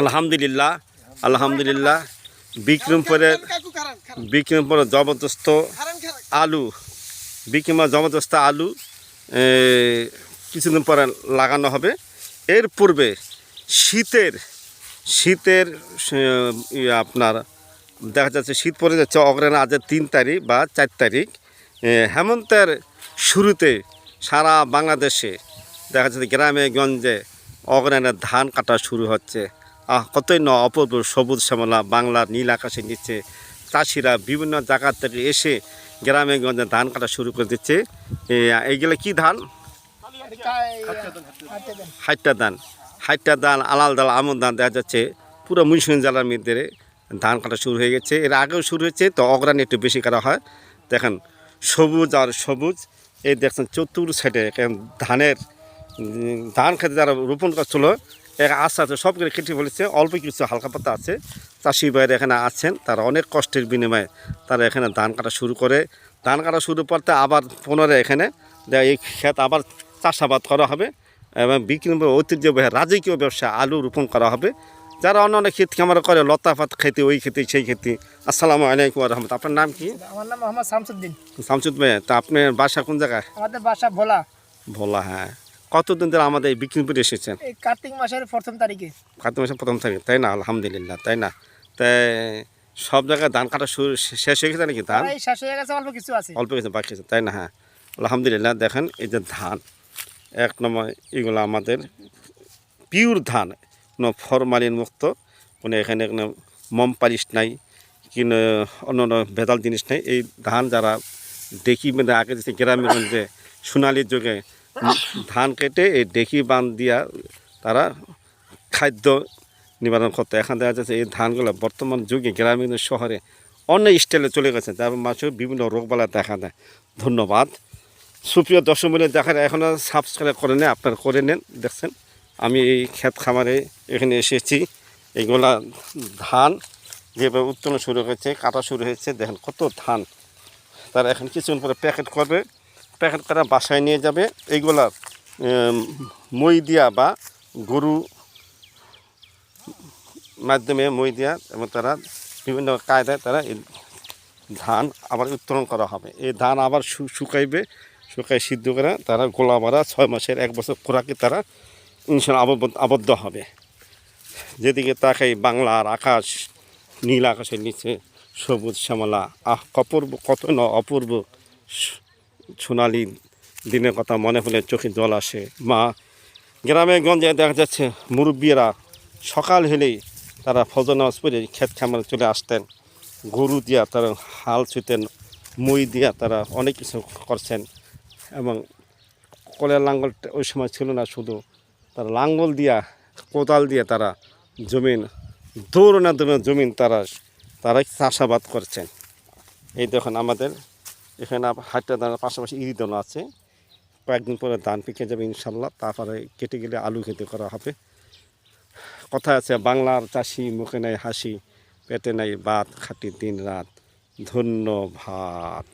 আলহামদুলিল্লাহ আলহামদুলিল্লাহ। বিক্রমপুরের বিক্রমপুরের জবরদস্ত আলু। বিক্রমের জবরদস্ত আলু কিছুদিন পরে লাগানো হবে। এর পূর্বে শীতের শীতের আপনার, দেখা যাচ্ছে শীত পড়ে যাচ্ছে অগ্রহণ আজের তিন তারিখ বা চার তারিখ। হেমন্তের শুরুতে সারা বাংলাদেশে দেখা যাচ্ছে গ্রামে গঞ্জে অগ্রহণের ধান কাটা শুরু হচ্ছে। আহ, কতই ন অপূর্ব সবুজ শ্যামলা বাংলার নীল আকাশের নিচে চাষিরা বিভিন্ন জায়গা থেকে এসে গ্রামে গঞ্জে ধান কাটা শুরু করে দিচ্ছে। এইগুলো কি ধান? হাইটটা ধান। হাইটটা ধান, আলাল দাল, আমন ধান দেখা যাচ্ছে। পুরো মুন্সিগঞ্জ জেলার মধ্যে ধান কাটা শুরু হয়ে গেছে। এর আগেও শুরু হয়েছে, তো অগ্রাণী একটু বেশি করা হয়। দেখেন, সবুজ আর সবুজ। এই দেখছেন, চতুর সাইডে ধানের ধান খেতে যারা রোপণ করছিল এক আস্তে আস্তে সব করে কেটে ফেলেছে অল্প কিছু হালকা পাতা আছে। চাষি ভাইয়ের এখানে আছেন তারা অনেক কষ্টের বিনিময়ে তারা এখানে ধান কাটা শুরু করে। ধান কাটা শুরু করতে আবার পুনরায় এখানে এই ক্ষেত আবার চাষাবাদ করা হবে এবং বিক্রি ঐতিহ্যবাহী রাজকীয় ব্যবসা আলু রোপণ করা হবে। যারা অন্য অনেক ক্ষেত খামার করে লতাপাত খেতে ওই খেতে সেই খেতে আসসালামু আলাইকুম রহমত আপনার নাম কি? আমার নাম মোহাম্মদ শামসুদ্দিন। শামসুদ ভাই তা আপনার বাসা কোন জায়গায়? আমাদের বাসা ভোলা। ভোলা হ্যাঁ। কতদিন ধরে আমাদের এই বিক্রিমপুরে এসেছেন? এই কার্তিক মাসের প্রথম তারিখে। কার্তিক মাসে প্রথম থাকে তাই না? আলহামদুলিল্লাহ তাই না? তাই সব জায়গায় ধান কাটা শুরু শেষ হয়ে গেছে নাকি ধান? শেষ হয়ে গেছে অল্প কিছু আছে। অল্প কিছু বাকি আছে তাই না? হ্যাঁ। আলহামদুলিল্লাহ দেখেন এই যে ধান এক নম্বর এগুলো আমাদের পিওর ধান কোনো ফরমালিন মুক্ত কোনো এখানে কোনো মম পালিশ নাই কিনো অন্য অন্য ভেজাল জিনিস নেই। এই ধান যারা দেখি মানে আগে যে গ্রামে গঞ্জে সোনালির যুগে ধান কেটে এই ডেকি বান দিয়া তারা খাদ্য নিবারণ করতো। এখন দেখা যাচ্ছে এই ধানগুলো বর্তমান যুগে গ্রামীণ শহরে অন্য স্টাইলে চলে গেছে, যার মাঝে বিভিন্ন রোগবালা দেখা দেয়। ধন্যবাদ। সুপ্রিয় দর্শক মিলে দেখার এখনও সাবস্ক্রাইব করে নেন আপনারা করে নেন, দেখছেন? আমি এই ক্ষেত খামারে এখানে এসেছি। এইগুলা ধান যেভাবে উত্তোলন শুরু হয়েছে, কাটা শুরু হয়েছে, দেখেন কত ধান। তারা এখন কিছুক্ষণ পরে প্যাকেট করবে। প্যাকেট করা বাসায় নিয়ে যাবে। এইগুলা মই দিয়া বা গরু মাধ্যমে মই দিয়া এবং তারা বিভিন্ন কায়দায় তারা ধান আবার উত্তোলন করা হবে। এই ধান আবার শুকাইবে, শুকাই সিদ্ধ করে তারা গোলা মারা ছয় মাসের এক বছর খোরাকে তারা ইনশাল আবদ্ধ হবে। যেদিকে তাকাই বাংলার আকাশ, নীল আকাশের নিচে সবুজ শ্যামলা, আহ অপূর্ব কত ন অপূর্ব সোনালি দিনের কথা মনে হলে চোখে জল আসে। মা, গ্রামে গঞ্জে দেখা যাচ্ছে মুরব্বীরা সকাল হলেই তারা ফজর নামাজ পড়ে ক্ষেত খামারে চলে আসতেন। গরু দিয়া তারা হাল ছুতেন, মই দিয়া তারা অনেক কিছু করছেন এবং কলের লাঙ্গল ওই সময় ছিল না শুধু, তারা লাঙ্গল দিয়া, কোদাল দিয়ে তারা জমিন দৌড়না দৌড়না জমিন তারা তারা চাষাবাদ করছেন। এই দেখুন আমাদের এখানে হাটটা দানের পাশাপাশি ইরি দানা আছে। কয়েকদিন পরে ধান পেকে যাবে ইনশাল্লাহ তারপরে কেটে গেলে আলু খেতে করা হবে। কথা আছে, বাংলার চাষি মুখে নাই হাসি, পেটে নাই ভাত খাটি দিন রাত ধন্যবাদ